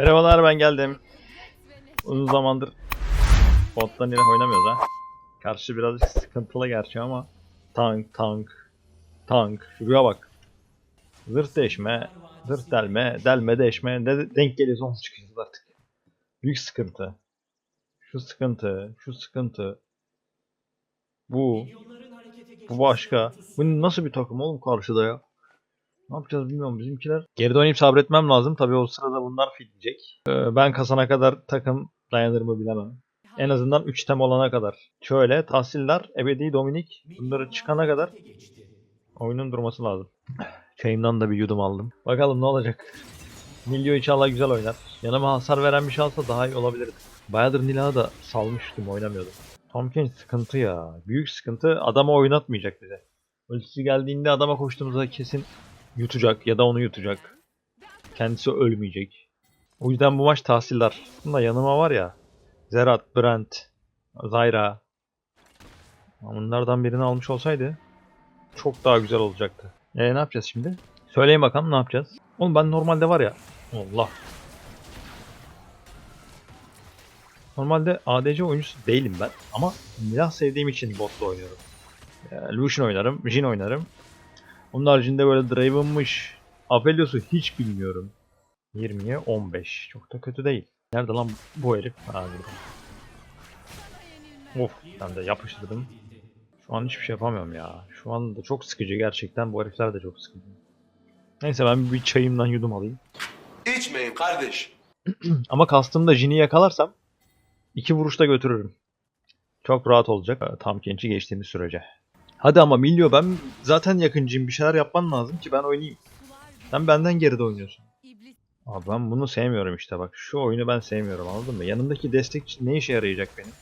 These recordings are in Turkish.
Merhabalar ben geldim. Uzun zamandır bottan ile oynamıyoruz ha. Karşı birazcık sıkıntılı gerçi ama tank tank tank şuraya bak. Zırh deşme, zırh delme, delme deşme ne de- denk geliyorsa onu çıkacağız artık. Büyük sıkıntı. Şu sıkıntı, şu sıkıntı. Bu. Bu başka. Bu nasıl bir takım oğlum karşıda ya? Ne yapacağız bilmiyorum bizimkiler. Geride oynayıp sabretmem lazım. Tabii o sırada bunlar fitecek. Ee, ben kasana kadar takım dayanır mı bilemem. En azından 3 tem olana kadar. Şöyle tahsiller, ebedi dominik bunları çıkana kadar oyunun durması lazım. Çayımdan da bir yudum aldım. Bakalım ne olacak. Milyo inşallah güzel oynar. Yanıma hasar veren bir şey alsa daha iyi olabilirdi. Bayağıdır Nilah'ı da salmıştım oynamıyordum. Tomkins sıkıntı ya. Büyük sıkıntı. Adama oynatmayacak bize. Ultisi geldiğinde adama koştuğumuzda kesin yutacak ya da onu yutacak. Kendisi ölmeyecek. O yüzden bu maç tahsiller. Bunda yanıma var ya. Zerat, Brent, Zyra. Bunlardan birini almış olsaydı çok daha güzel olacaktı. E ne yapacağız şimdi? Söyleyin bakalım ne yapacağız? Oğlum ben normalde var ya. Allah. Normalde ADC oyuncusu değilim ben ama Nilah sevdiğim için botla oynuyorum. Yani Lucian oynarım, Jhin oynarım. Onun haricinde böyle Draven'mış, Aphelios'u hiç bilmiyorum. 20'ye 15. Çok da kötü değil. Nerede lan bu herif? Ha burada. Of ben de yapıştırdım. Şu an hiçbir şey yapamıyorum ya. Şu anda çok sıkıcı gerçekten. Bu herifler de çok sıkıcı. Neyse ben bir çayımdan yudum alayım. İçmeyin kardeş. Ama kastımda Jin'i yakalarsam iki vuruşta götürürüm. Çok rahat olacak e, tam gençi geçtiğimiz sürece. Hadi ama Milyo ben zaten yakıncıyım. Bir şeyler yapman lazım ki ben oynayayım. Sen benden geride oynuyorsun. Abi ben bunu sevmiyorum işte bak. Şu oyunu ben sevmiyorum anladın mı? Yanımdaki destek ne işe yarayacak benim?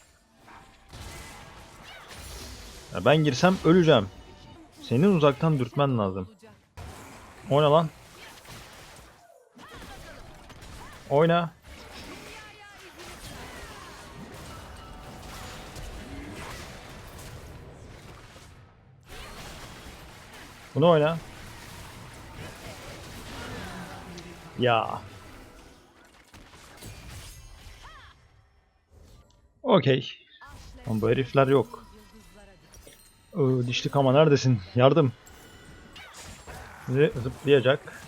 Ya ben girsem öleceğim. Senin uzaktan dürtmen lazım. Oyna lan. Oyna. Bunu oyna. Ya. Okey. Ama bu herifler yok. Ee, dişli kama neredesin? Yardım. Zıplayacak.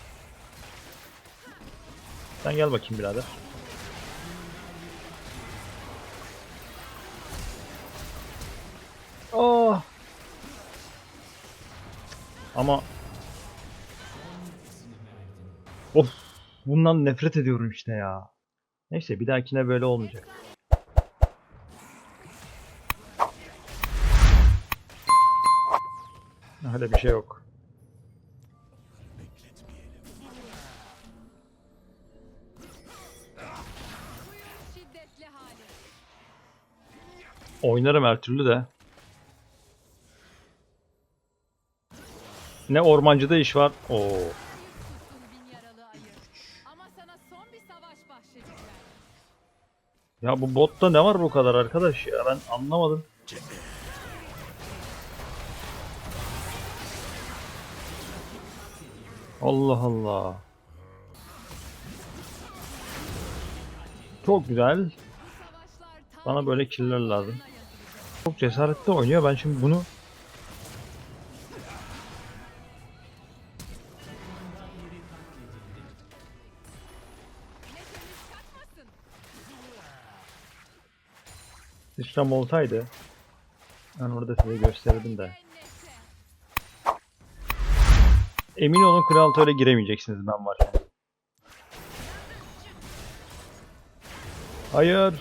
Sen gel bakayım birader. Ama Of, bundan nefret ediyorum işte ya. Neyse bir dahakine böyle olmayacak. Öyle bir şey yok. Oynarım her türlü de. Ne ormancıda iş var. Oo. Ya bu botta ne var bu kadar arkadaş ya ben anlamadım. Allah Allah. Çok güzel. Bana böyle killer lazım. Çok cesaretli oynuyor. Ben şimdi bunu sıçram olsaydı ben orada size gösterirdim de. Emin olun kral öyle giremeyeceksiniz ben var. Hayır.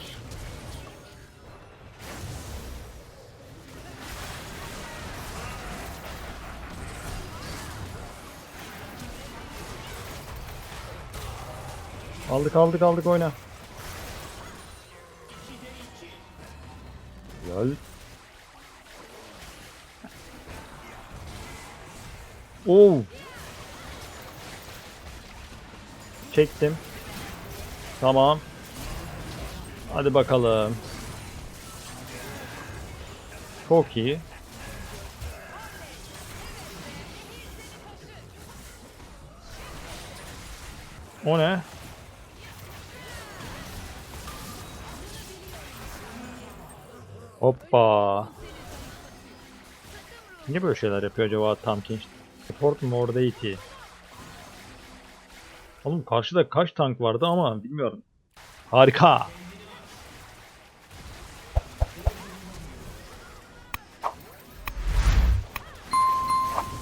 Aldık aldık aldık oyna. Oo. Çektim. Tamam. Hadi bakalım. Çok iyi. O ne? Hoppa. Niye böyle şeyler yapıyor acaba Tamkinç? Support Mordekaiser. Oğlum karşıda kaç tank vardı ama bilmiyorum. Harika.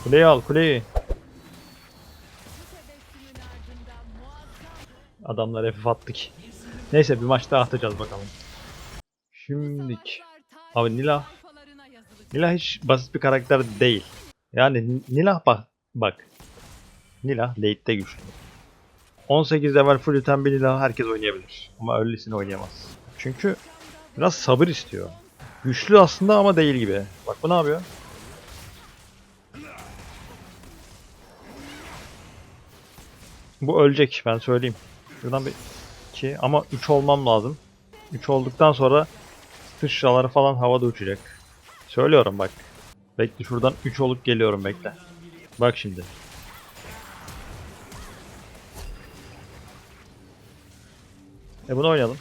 Kuleyi al kuleyi. Adamlar FF attık. Neyse bir maç daha atacağız bakalım. Savaşlar Abi Nila. Nila hiç basit bir karakter değil. Yani N- Nila bak bak. Nila late'de güçlü. 18 level full item bir Nila herkes oynayabilir. Ama early'sini oynayamaz. Çünkü biraz sabır istiyor. Güçlü aslında ama değil gibi. Bak bu ne yapıyor? Bu ölecek ben söyleyeyim. Şuradan bir 2 ama 3 olmam lazım. 3 olduktan sonra sıçraları falan havada uçacak. Söylüyorum bak. Bekle şuradan 3 olup geliyorum bekle. Bak şimdi. E bunu oynayalım.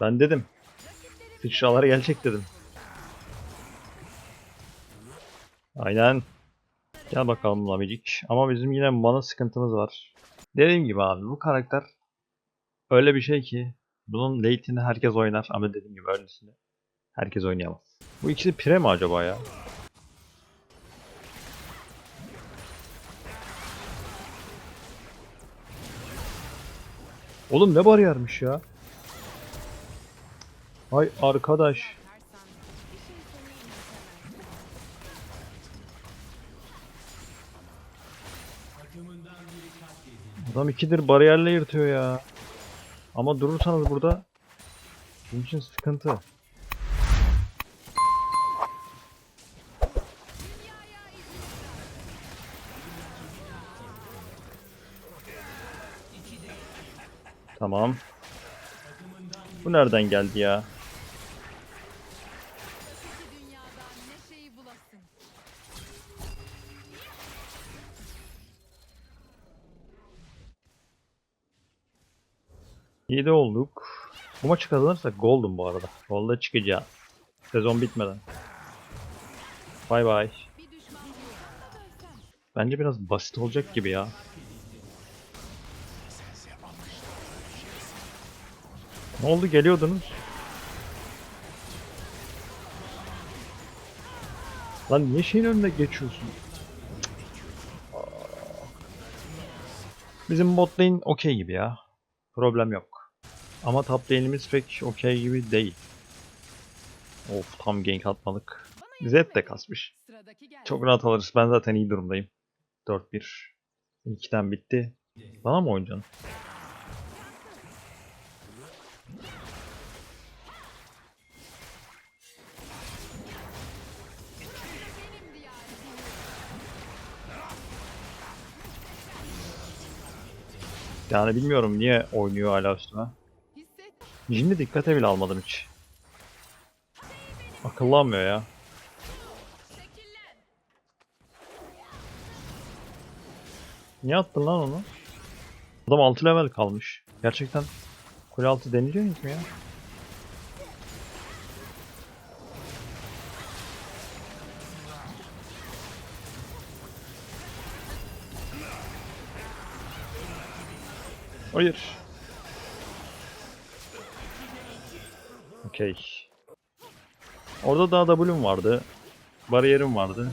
Ben dedim. Sıçralar gelecek dedim. Aynen. Gel bakalım Lamicic. Ama bizim yine mana sıkıntımız var. Dediğim gibi abi bu karakter öyle bir şey ki bunun late'ini herkes oynar ama dediğim gibi öylesini herkes oynayamaz. Bu ikisi pire mi acaba ya? Oğlum ne bariyermiş ya? Ay arkadaş. Adam ikidir bariyerle yırtıyor ya. Ama durursanız burada bizim için sıkıntı. Tamam. Bu nereden geldi ya? De olduk. Bu maçı kazanırsak golden bu arada. Golda çıkacağız. Sezon bitmeden. Bay bay. Bence biraz basit olacak gibi ya. Ne oldu geliyordunuz? Lan niye şeyin önüne geçiyorsun? Bizim bot lane okey gibi ya. Problem yok. Ama top lane'imiz pek okey gibi değil. Of tam gank atmalık. Zed de kasmış. Çok rahat alırız. Ben zaten iyi durumdayım. 4-1. 2'den bitti. Bana mı oynayacaksın? Yani bilmiyorum niye oynuyor hala. Hisset. Şimdi dikkate bile almadım hiç. Akıllanmıyor ya. Niye attın lan onu? Adam 6 level kalmış. Gerçekten kule altı deneyecek mi ya? Hayır. Okey. Orada daha W'm vardı. Bariyerim vardı.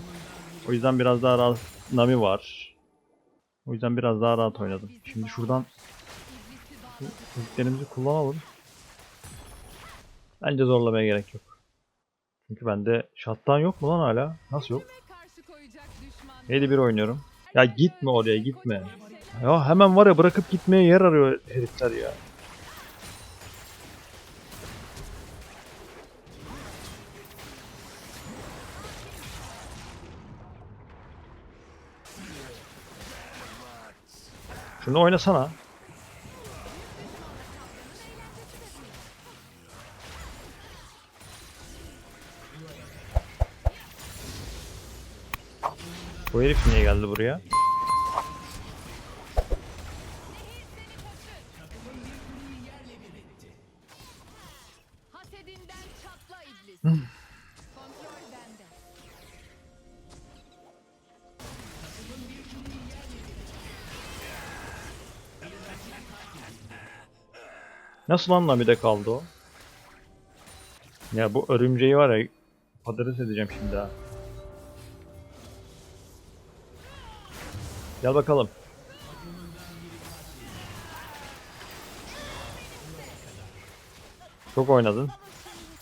O yüzden biraz daha rahat Nami var. O yüzden biraz daha rahat oynadım. Şimdi şuradan. Yüklerimizi kullanalım. Bence zorlamaya gerek yok. Çünkü bende şattan yok mu lan hala? Nasıl yok? Kime karşı koyacak düşman? 7-1 oynuyorum. Ya gitme oraya gitme. Ya hemen var ya bırakıp gitmeye yer arıyor herifler ya. Şunu oynasana. Bu herif niye geldi buraya? Nasıl lan Nami'de kaldı o? Ya bu örümceği var ya patates edeceğim şimdi ha. Gel bakalım. Çok oynadın.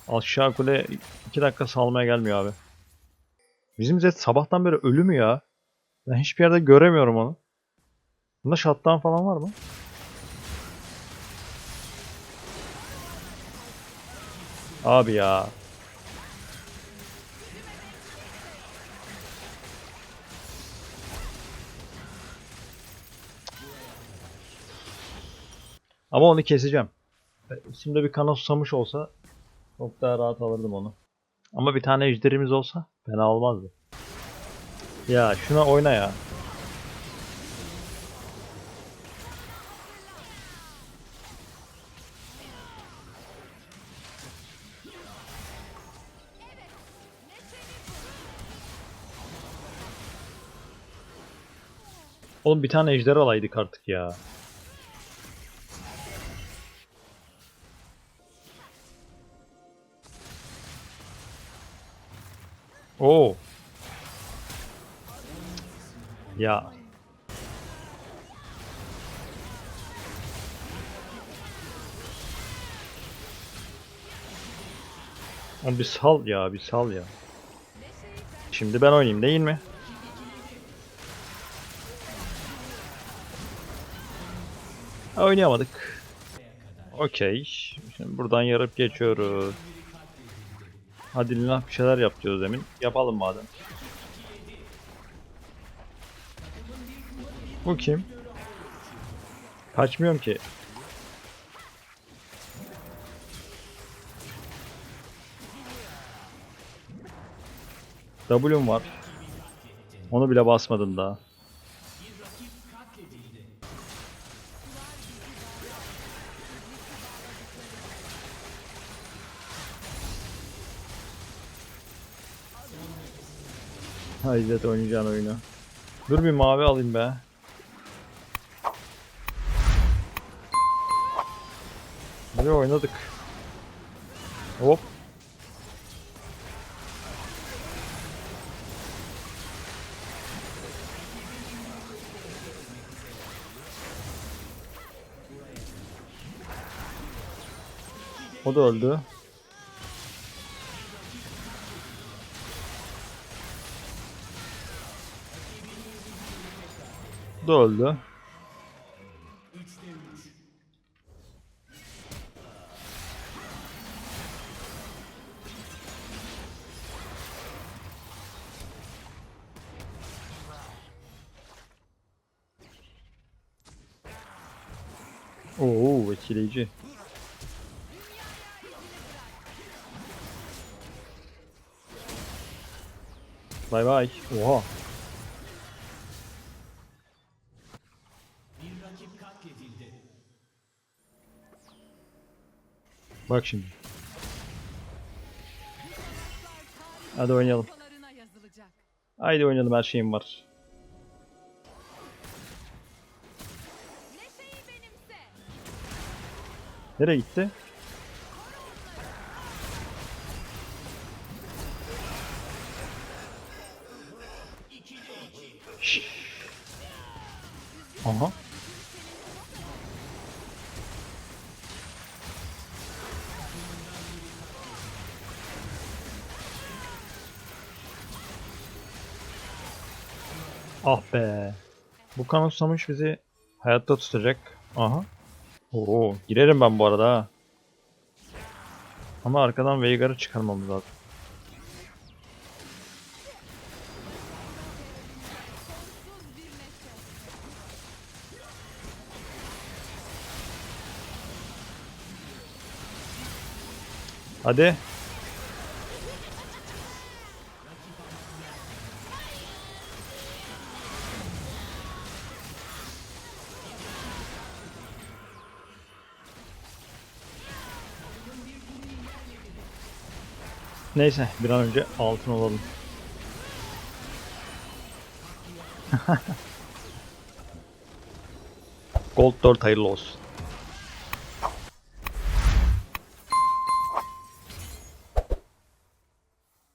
Aşağı kule 2 dakika salmaya gelmiyor abi. Bizim Zed sabahtan beri ölü mü ya? Ben hiçbir yerde göremiyorum onu. Bunda shutdown falan var mı? Abi ya. Ama onu keseceğim. Şimdi bir kana susamış olsa çok daha rahat alırdım onu. Ama bir tane ejderimiz olsa fena olmazdı. Ya şuna oyna ya. Oğlum bir tane ejder alaydık artık ya. Oo. Ya. Oğlum bir sal ya, bir sal ya. Şimdi ben oynayayım değil mi? Oynayamadık. Okey. Şimdi buradan yarıp geçiyoruz. Hadi Lina bir şeyler yap diyoruz demin. Yapalım madem. Bu kim? Kaçmıyorum ki. W'm var. Onu bile basmadım daha. İzzet oynayacağın oyunu. Dur bir mavi alayım be. Hadi oynadık. Hop. O da öldü. Da öldü. Oo, etkileyici. Bay bay. Oha. Bak şimdi. Hadi oynayalım. Haydi oynayalım her şeyim var. Nereye gitti? Şşş. Aha. Ah be. Bu kan susamış bizi hayatta tutacak. Aha. Oo, girerim ben bu arada. Ama arkadan Veigar'ı çıkarmamız lazım. Hadi. Neyse bir an önce altın olalım. Gold 4 hayırlı olsun.